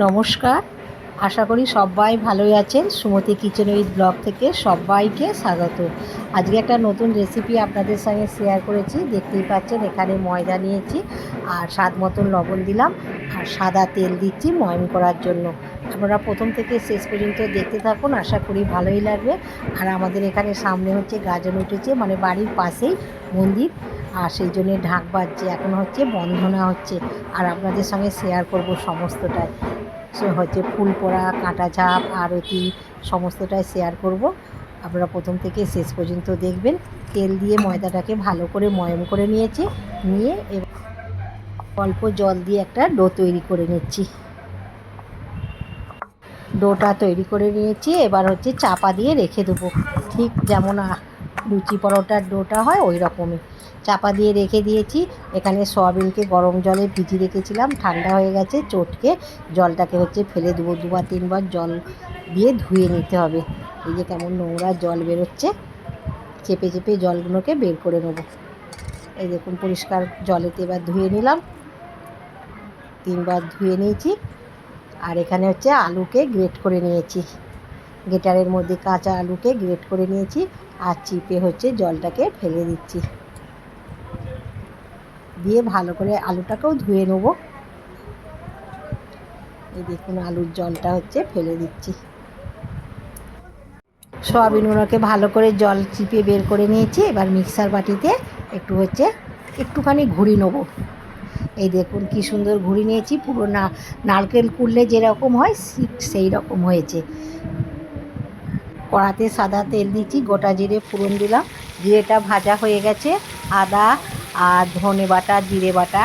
নমস্কার। আশা করি সবাই ভালোই আছেন। সুমতি কিচেন উইথ ব্লগ থেকে সবাইকে স্বাগত। আজকে একটা নতুন রেসিপি আপনাদের সঙ্গে শেয়ার করেছি। দেখতেই পাচ্ছেন, এখানে ময়দা নিয়েছি আর স্বাদ মতন লবণ দিলাম আর সাদা তেল দিচ্ছি ময়ন করার জন্য। আপনারা প্রথম থেকে শেষ পর্যন্ত দেখতে থাকুন, আশা করি ভালোই লাগবে। আর আমাদের এখানে সামনে হচ্ছে গাজন উঠেছে মানে বাড়ির পাশেই মন্দির। আর সেই জন্যে ঢাক বাজছে। এখন হচ্ছে বন্ধনা হচ্ছে আর আপনাদের সঙ্গে শেয়ার করব সমস্তটাই। সে হচ্ছে ফুল পোড়া, কাঁটা ঝাপ, আরতি, সমস্তটাই শেয়ার করব। আপনারা প্রথম থেকে শেষ পর্যন্ত দেখবেন। তেল দিয়ে ময়দাটাকে ভালো করে ময়ম করে নিয়েছি, নিয়ে অল্প জল দিয়ে একটা ডো তৈরি করে নিচ্ছি। ডোটা তৈরি করে নিয়েছি। এবার হচ্ছে চাপা দিয়ে রেখে দেবো। ঠিক যেমন লুচি পরোটার ডোটা হয় ওই রকমই। চাপা দিয়ে রেখে দিয়েছি। এখানে সয়াবিনকে গরম জলে ভিজিয়ে রেখেছিলাম। ঠান্ডা হয়ে গেছে, চটকে জলটাকে হচ্ছে ফেলে দেবো দুবার, তিনবার জল দিয়ে ধুয়ে নিতে হবে। এই যে কেমন নোংরা জল বেরোচ্ছে, চেপে চেপে জলগুলোকে বের করে নেব। এই দেখুন, পরিষ্কার জলেতে এবার ধুয়ে নিলাম। তিনবার ধুয়ে নিয়েছি। আর এখানে হচ্ছে আলুকে গ্রেট করে নিয়েছি। গ্রেটারের মধ্যে কাঁচা আলুকে গ্রেট করে নিয়েছি আর চিপে হচ্ছে জলটাকে ফেলে দিচ্ছি। দিয়ে ভালো করে আলুটাকেও ধুয়ে নেব। এই দেখুন আলুর জলটা হচ্ছে ফেলে দিচ্ছি। সয়াবিনগুলোকে ভালো করে জল চিপে বের করে নিয়েছি। এবার মিক্সার বাটিতে একটু হচ্ছে একটুখানি ঘুরি নেব। এই দেখুন কি সুন্দর ঘুরি নিয়েছি। পুরো না, নারকেল কুড়লে যেরকম হয় সেই রকম হয়েছে। কড়াতে সাদা তেল দিচ্ছি, গোটা জিরে ফোড়ন দিলাম। জিরেটা ভাজা হয়ে গেছে, আদা আর ধনে বাটা, জিরে বাটা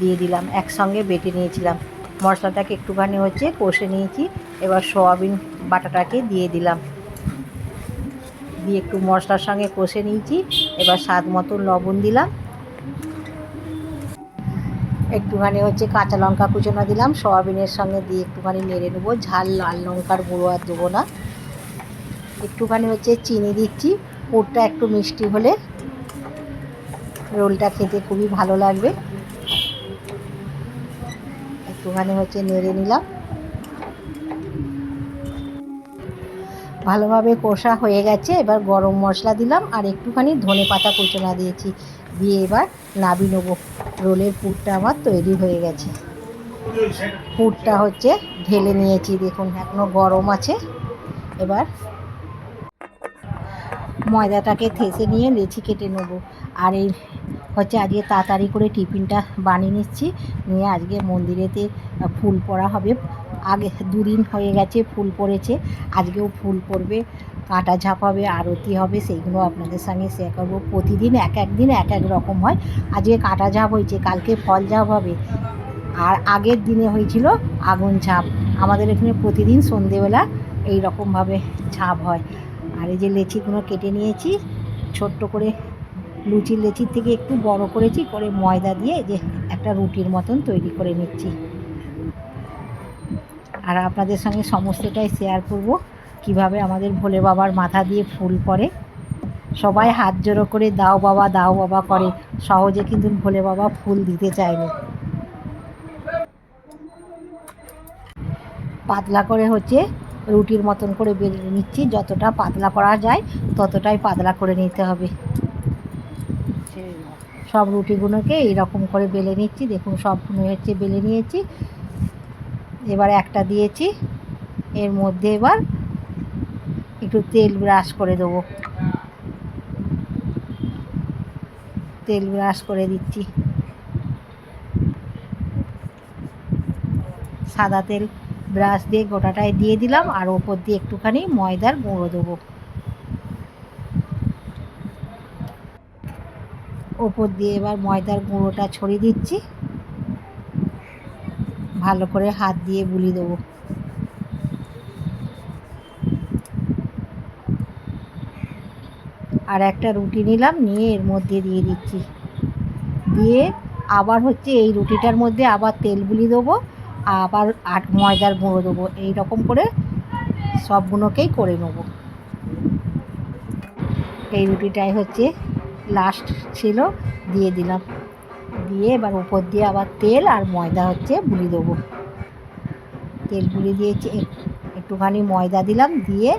দিয়ে দিলাম, একসঙ্গে বেটে নিয়েছিলাম। মশলাটাকে একটুখানি হচ্ছে কষে নিয়েছি, এবার সয়াবিন বাটাটাকে দিয়ে দিলাম। দিয়ে একটু মশলার সঙ্গে কষে নিয়েছি, এবার স্বাদ মতো লবণ দিলাম। একটুখানি হচ্ছে কাঁচা লঙ্কা কুচোনা দিলাম, সয়াবিনের সঙ্গে দিয়ে একটুখানি নেড়ে নেব। ঝাল লাল লঙ্কার গুঁড়ো আর দেবো না। একটুখানি হচ্ছে চিনি দিচ্ছি পুরটা একটু মিষ্টি হলে রোলটা খেতে খুবই ভালো লাগবে। একটুখানি হচ্ছে নেড়ে নিলাম। ভালোভাবে কষা হয়ে গেছে, এবার গরম মশলা দিলাম আর একটুখানি ধনে পাতা কুচনা দিয়েছি। দিয়ে এবার নাবি নেব। রোলের পুরটা আমার তৈরি হয়ে গেছে। পুরটা হচ্ছে ঢেলে নিয়েছি, দেখুন এখনও গরম আছে। এবার ময়দাটাকে থেসে নিয়ে লেচি কেটে নেব। আর এই হচ্ছে আজকে তাড়াতাড়ি করে টিফিনটা বানিয়ে নিচ্ছি। নিয়ে আজকে মন্দিরেতে ফুল পড়া হবে। আগে দুদিন হয়ে গেছে ফুল পড়েছে। আজকেও ফুল পড়বে, কাঁটা ঝাপ হবে, আরতি হবে, সেইগুলো আপনাদের সঙ্গে শেয়ার করব। প্রতিদিন এক এক দিন এক এক রকম হয়। আজকে কাঁটা ঝাপ হয়েছে, কালকে ফল ঝাপ হবে। আর আগের দিনে হয়েছিল আগুন ঝাপ। আমাদের এখানে প্রতিদিন সন্ধেবেলা এই রকমভাবে ঝাপ হয়। আর এই যে লেচিগুলো কেটে নিয়েছি, ছোট্ট করে লুচির লেচির থেকে একটু বড় করেছি, করে ময়দা দিয়ে যে একটা রুটির মতন তৈরি করে নিচ্ছি। আর আপনাদের সঙ্গে সমস্তটাই শেয়ার করব, কীভাবে আমাদের ভোলে বাবার মাথা দিয়ে ফুল পড়ে। সবাই হাত জোড়ো করে দাও বাবা দাও বাবা করে, সহজে কিন্তু ভোলে বাবা ফুল দিতে চায়নি পাতলা করে হচ্ছে রুটির মতন করে বেলে নিচ্ছি। যতটা পাতলা করা যায়, ততটাই পাতলা করে নিতে হবে। সব রুটিগুলোকে এইরকম করে বেলে নিচ্ছি। দেখুন সবগুলো হচ্ছে বেলে নিয়েছি। এবার একটা দিয়েছি। এর মধ্যে এবার একটু তেল ব্রাশ করে দেবো। তেল ব্রাশ করে দিচ্ছি। সাদা তেল। ব্রাশ দিয়ে গোটাটায় দিয়ে দিলাম আর ওপর দিয়ে একটুখানি ময়দার গুঁড়ো দেবো। ওপর দিয়ে এবার ময়দার গুঁড়োটা ছড়িয়ে দিচ্ছি। ভালো করে হাত দিয়ে বুলি দেবো। আর একটা রুটি নিলাম, নিয়ে এর মধ্যে দিয়ে দিচ্ছি। দিয়ে আবার হচ্ছে এই রুটিটার মধ্যে আবার তেল বুলি দেবো। আবার আট ময়দার গুঁড়ো দেবো এই রকম করে সবগুলোকেই করে নেব। এই রুটিটাই হচ্ছে লাস্ট ছিল, দিয়ে দিলাম। দিয়ে এবার উপর দিয়ে আবার তেল আর ময়দা হচ্ছে বুলি দেবো। তেল গুলে দিয়েছি একটুখানি ময়দা দিলাম দিয়ে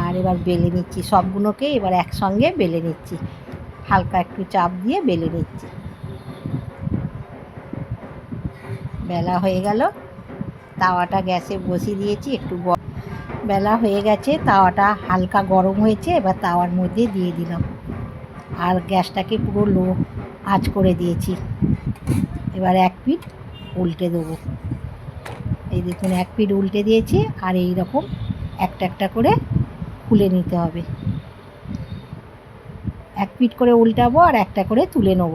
আর এবার বেলে নিচ্ছি সবগুলোকে এবার একসঙ্গে বেলে নিচ্ছি। হালকা একটু চাপ দিয়ে বেলে নিচ্ছি। বেলা হয়ে গেল তাওয়াটা গ্যাসে বসিয়ে দিয়েছি, একটু বেলা হয়ে গেছে, তাওয়াটা হালকা গরম হয়েছে, এবার তাওয়ার মধ্যে দিয়ে দিলাম। আর গ্যাসটাকে পুরো লো আঁচ করে দিয়েছি। এবার এক পিঠ উল্টে দেবো। এই দেখুন, এক পিঠ উল্টে দিয়েছি, আর এই রকম একটা একটা করে খুলে নিতে হবে। এক পিঠ করে উল্টাবো আর একটা করে তুলে নেব।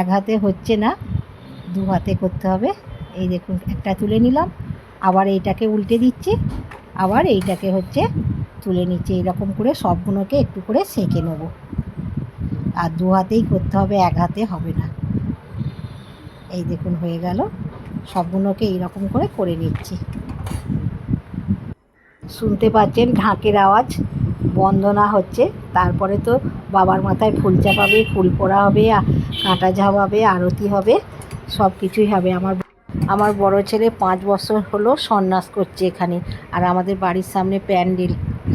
এক হাতে হচ্ছে না, দু হাতে করতে হবে। এই দেখুন, একটা তুলে নিলাম, আবার এইটাকে উল্টে দিচ্ছি, আবার এইটাকে হচ্ছে তুলে নিচ্ছি এইরকম করে সবগুলোকে একটু করে সেঁকে নেব। আর দু হাতেই করতে হবে, এক হাতে হবে না। এই দেখুন, হয়ে গেল, সবগুলোকে এইরকম করে করে নিচ্ছি। শুনতে পাচ্ছেন ঢাকের আওয়াজ, বন্দনা হচ্ছে, তারপরে তো বাবার মাথায় ফুল চাপাবে, ফুল পড়া হবে কাঁটা ঝাপাবে, আরতি হবে সব কিছুই হবে আমার আমার বড় ছেলে পাঁচ বছর হলো সন্ন্যাস করছে এখানে। আর আমাদের বাড়ির সামনে প্যান্ডেল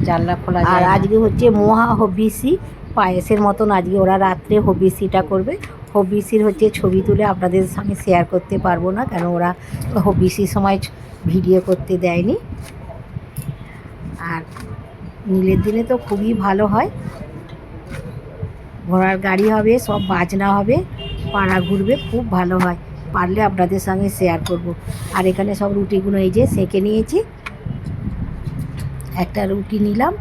জানলা খোলা আর আজকে হচ্ছে মহা হবিসি পায়েসের মতন আজকে ওরা রাত্রে হবিসিটা করবে। হবিসির হচ্ছে ছবি তুলে আপনাদের সঙ্গে শেয়ার করতে পারব না কেন ওরা হবিসির সময় ভিডিও করতে দেয়নি। আর নীলের দিনে তো খুবই ভালো হয়। ঘোড়ার গাড়ি হবে সব বাজনা হবে পাড়া ঘুরবে খুব ভালো হয়। পারলে আপনাদের সঙ্গে শেয়ার করব। আর এখানে সব রুটিগুলো এই যে সেঁকে নিয়েছি। একটা রুটি নিলাম।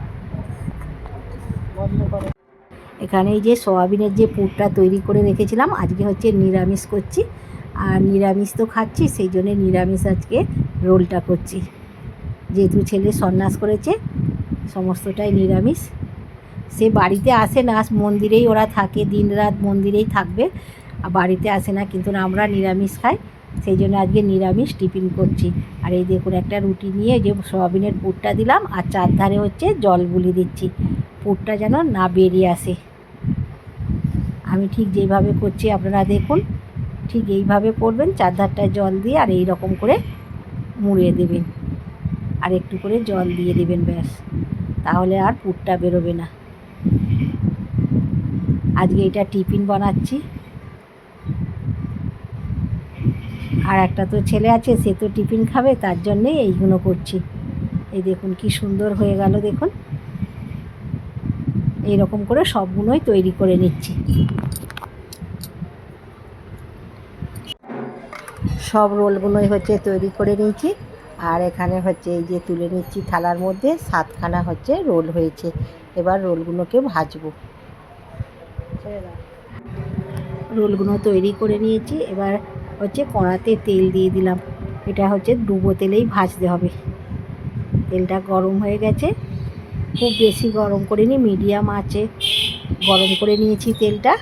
এখানে এই যে সোয়াবিনের যে পুরটা তৈরি করে রেখেছিলাম, আজকে হচ্ছে নিরামিষ করছি। আর নিরামিষ তো খাচ্ছি, সেই জন্য নিরামিষ আজকে রোলটা করছি। যেহেতু ছেলে সন্ন্যাস করেছে, সমস্তটাই নিরামিষ। সে বাড়িতে আসে না, মন্দিরেই ওরা থাকে দিন রাত মন্দিরেই থাকবে। বাড়িতে আসে না, কিন্তু আমরা নিরামিষ খাই। সেই জন্য আজকে নিরামিষ টিফিন করছি। আর এই দেখুন একটা রুটি নিয়ে যে সোয়াবিনের পুরটা দিলাম, আর চারধারে হচ্ছে জল বুলি দিচ্ছি। পুরটা যেন না বেরিয়ে আসে। আমি ঠিক যেইভাবে করছি, আপনারা দেখুন, ঠিক এইভাবে করবেন চারধারটায় জল দিয়ে আর এই রকম করে মুড়িয়ে দেবেন। আর একটু করে জল দিয়ে দেবেন ব্যাস, তাহলে আর পুরটা বেরোবে না। আজকে এটা টিফিন বানাচ্ছি। আর একটা তো ছেলে আছে, সে তো টিফিন খাবে, তার জন্যেই এইগুলো করছি। এই দেখুন কি সুন্দর হয়ে গেল দেখুন। এই রকম করে সবগুলোই তৈরি করে নিচ্ছি। সব রোলগুলোই হচ্ছে তৈরি করে নিয়েছি। আর এখানে হচ্ছে এই যে তুলে নিচ্ছি থালার মধ্যে, সাতখানা হচ্ছে রোল হয়েছে। এবার রোলগুলোকে ভাজবো। রোলগুলো তৈরি করে নিয়েছি। এবার হচ্ছে কড়াতে তেল দিয়ে দিলাম। এটা হচ্ছে ডুবো তেলেই ভাজতে হবে। তেলটা গরম হয়ে গেছে। খুব বেশি গরম করিনি, মিডিয়াম আছে। গরম করে নিয়েছি তেলটা।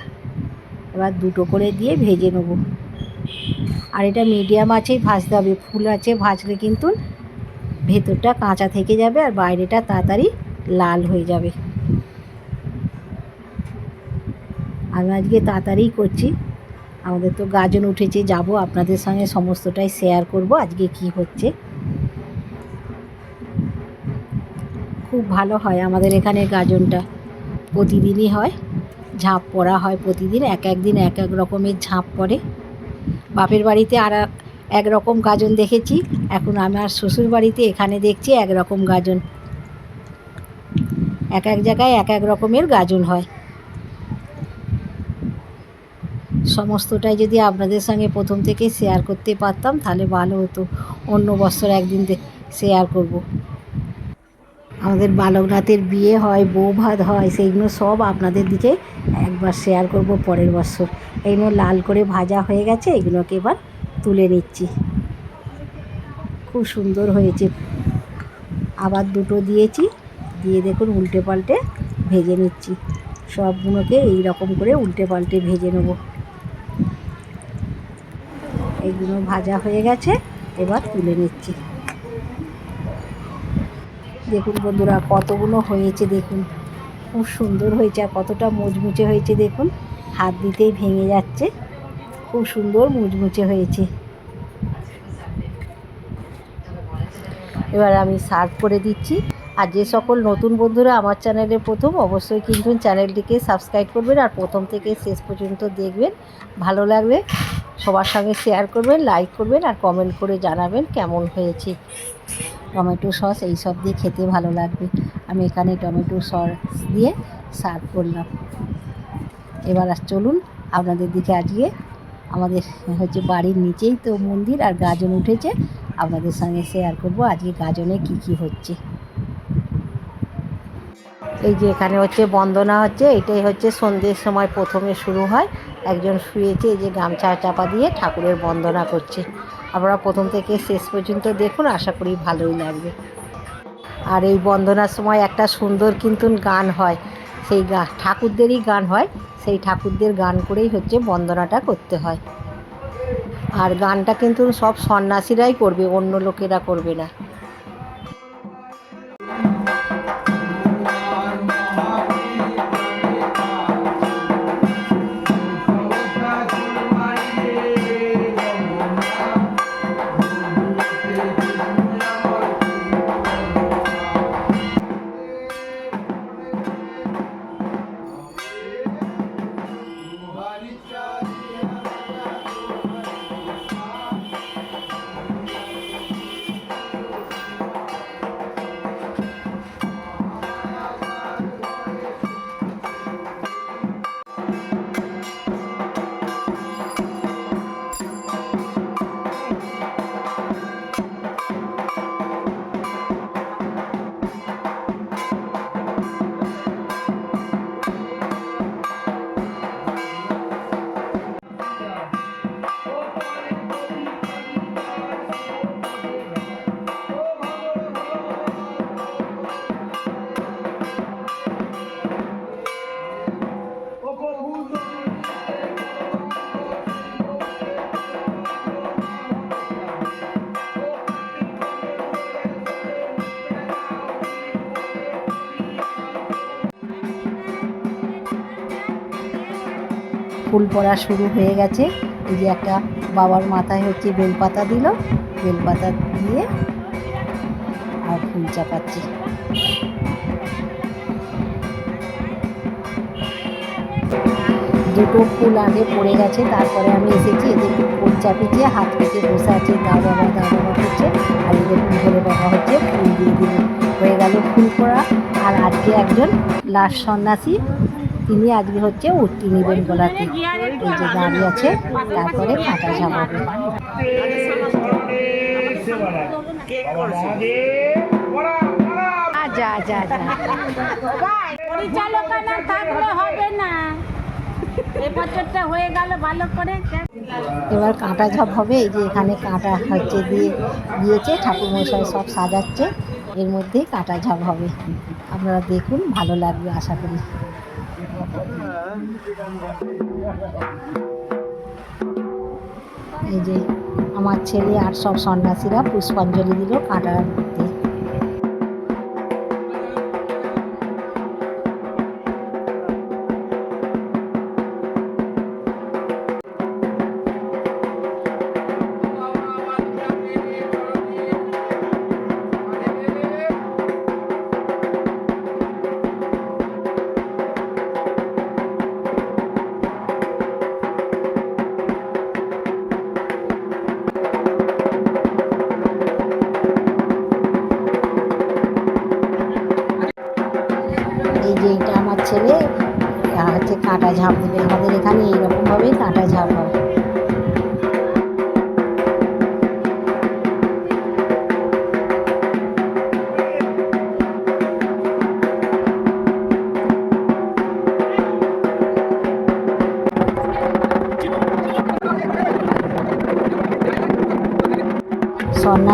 এবার দুটো করে দিয়ে ভেজে নেব। আর এটা মিডিয়াম আছেই ভাজতে হবে। ফুল আছে ভাজলে কিন্তু ভেতরটা কাঁচা থেকে যাবে আর বাইরেটা তাড়াতাড়ি লাল হয়ে যাবে। আমি আজকে তাড়াতাড়ি করছি। আমাদের তো গাজন উঠেছে, যাব, আপনাদের সঙ্গে সমস্তটাই শেয়ার করব, আজকে কি হচ্ছে। খুব ভালো হয় আমাদের এখানে গাজনটা, প্রতিদিনই হয়, ঝাঁপ পড়া হয় প্রতিদিন, এক এক দিন এক এক রকমের ঝাঁপ পড়ে। বাপের বাড়িতে আর এক রকম গাজন দেখেছি, এখন আমার শ্বশুর বাড়িতে এখানে দেখছি এক রকম গাজন। এক এক জায়গায় এক এক রকমের গাজন হয়। সমস্তটাই যদি আপনাদের সঙ্গে প্রথম থেকে শেয়ার করতে পারতাম, তাহলে ভালো হতো। অন্য বছর একদিন শেয়ার করব। আমাদের বালকনাথের বিয়ে হয়, বউ ভাত হয়, সেইগুলো সব আপনাদের দিকে একবার শেয়ার করব পরের বছর। এইগুলো লাল করে ভাজা হয়ে গেছে এগুলোকে এবার তুলে নিচ্ছি। খুব সুন্দর হয়েছে। আবার দুটো দিয়েছি, দিয়ে দেখুন উল্টে পাল্টে ভেজে নিচ্ছি। সবগুলোকে এই রকম করে উল্টে পাল্টে ভেজে নেব। এইগুলো ভাজা হয়ে গেছে, এবার তুলে নিচ্ছি। দেখুন বন্ধুরা, কতগুলো হয়েছে দেখুন। খুব সুন্দর হয়েছে আর কতটা মুচমুচে হয়েছে দেখুন। হাত দিতেই ভেঙে যাচ্ছে। খুব সুন্দর মুচমুচে হয়েছে। এবার আমি সার্ভ করে দিচ্ছি। আর যে সকল নতুন বন্ধুরা আমার চ্যানেলে প্রথম, অবশ্যই কিন্তু চ্যানেলটিকে সাবস্ক্রাইব করবেন আর প্রথম থেকে শেষ পর্যন্ত দেখবেন। ভালো লাগবে সবার সঙ্গে শেয়ার করবেন লাইক করবেন আর কমেন্ট করে জানাবেন কেমন হয়েছে। টমেটো সস এই সব দিয়ে খেতে ভালো লাগবে। আমি এখানে টমেটো সস দিয়ে সার্ভ করলাম। এবার আর চলুন আপনাদের দিকে আজকে আমাদের হচ্ছে বাড়ির নিচেই তো মন্দির আর গাজন উঠেছে। আপনাদের সঙ্গে শেয়ার করব আজকে গাজনে কি কি হচ্ছে। এই যে এখানে হচ্ছে বন্দনা হচ্ছে, এটাই হচ্ছে সন্ধ্যের সময় প্রথমে শুরু হয়। একজন শুয়েছে যে গামছা চাপা দিয়ে ঠাকুরের বন্দনা করছে। আপনারা প্রথম থেকে শেষ পর্যন্ত দেখুন, আশা করি ভালোই লাগবে। আর এই বন্দনার সময় একটা সুন্দর কিন্তু গান হয়। সেই গা, ঠাকুরদেরই গান হয়, সেই ঠাকুরদের গান করেই হচ্ছে বন্দনাটা করতে হয়। আর গানটা কিন্তু সব সন্ন্যাসীরাই করবে, অন্য লোকেরা করবে না। ফুল পড়া শুরু হয়ে গেছে। এই যে একটা বাবার মাথায় হচ্ছে বেলপাতা দিল। বেলপাতা দিয়ে আর ফুল চাপাচ্ছে। দুটো ফুল আগে পড়ে গেছে, তারপরে আমি এসেছি। এদের ফুল চাপিয়ে হাত পেতে বসে আছে দা বাবা দা বাবা করছে। আর এদের ভোলে বাবা হচ্ছে, ফুল দিয়ে দিল হয়ে গেল ফুল পড়া। আর আজকে একজন লাশ সন্ন্যাসী তিনি আজকে হচ্ছে উঠতি নেবেন গলাতে এই যে দাঁড়িয়ে আছে তারপরে কাঁটা ঝামাবে যা যা যা। পরিচালক না থাকলে হবে না। এ হয়ে গেল ভালো করে। এবার কাঁটা ঝাপ হবে এই যে এখানে কাঁটা হচ্ছে দিয়ে দিয়েছে ঠাকুরমশাই সব সাজাচ্ছে। এর মধ্যেই কাঁটা ঝাপ হবে। আপনারা দেখুন ভালো লাগবে আশা করি। এই যে আমার ছেলে আর সব সন্ন্যাসীরা পুষ্পাঞ্জলি দিল কাঁটার মধ্যে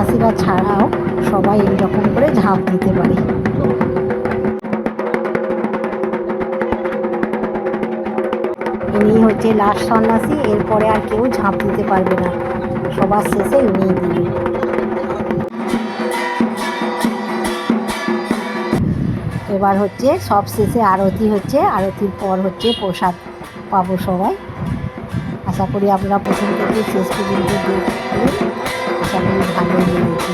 সন্ন্যাসীরা ছাড়াও সবাই এইরকম করে ঝাঁপ দিতে পারে। ইনি হচ্ছে লাস্ট সন্ন্যাসী, এরপরে আর কেউ ঝাঁপ দিতে পারবে না। সবার শেষে ইনিই দিবে। এবার হচ্ছে সব শেষে আরতি হচ্ছে, আরতির পর হচ্ছে প্রসাদ পাবো সবাই। আশা করি আপনারা প্রথম থেকে শেষ পর্যন্ত দেখবেন। সবাই ভালো লেগেছে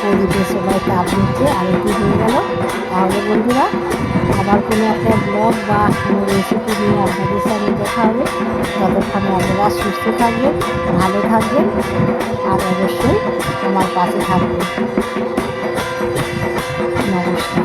পরিবেশ সবাই তাপ দিচ্ছে আরতি হয়ে গেল তাহলে বন্ধুরা আবার কোনো একটা ব্লগ বা কোনো রেসিপি নিয়ে আপনাদের সাথে দেখা হবে ততক্ষণে আপনারা সুস্থ থাকবেন ভালো থাকবেন আর অবশ্যই আমার পাশে থাকবে নমস্কার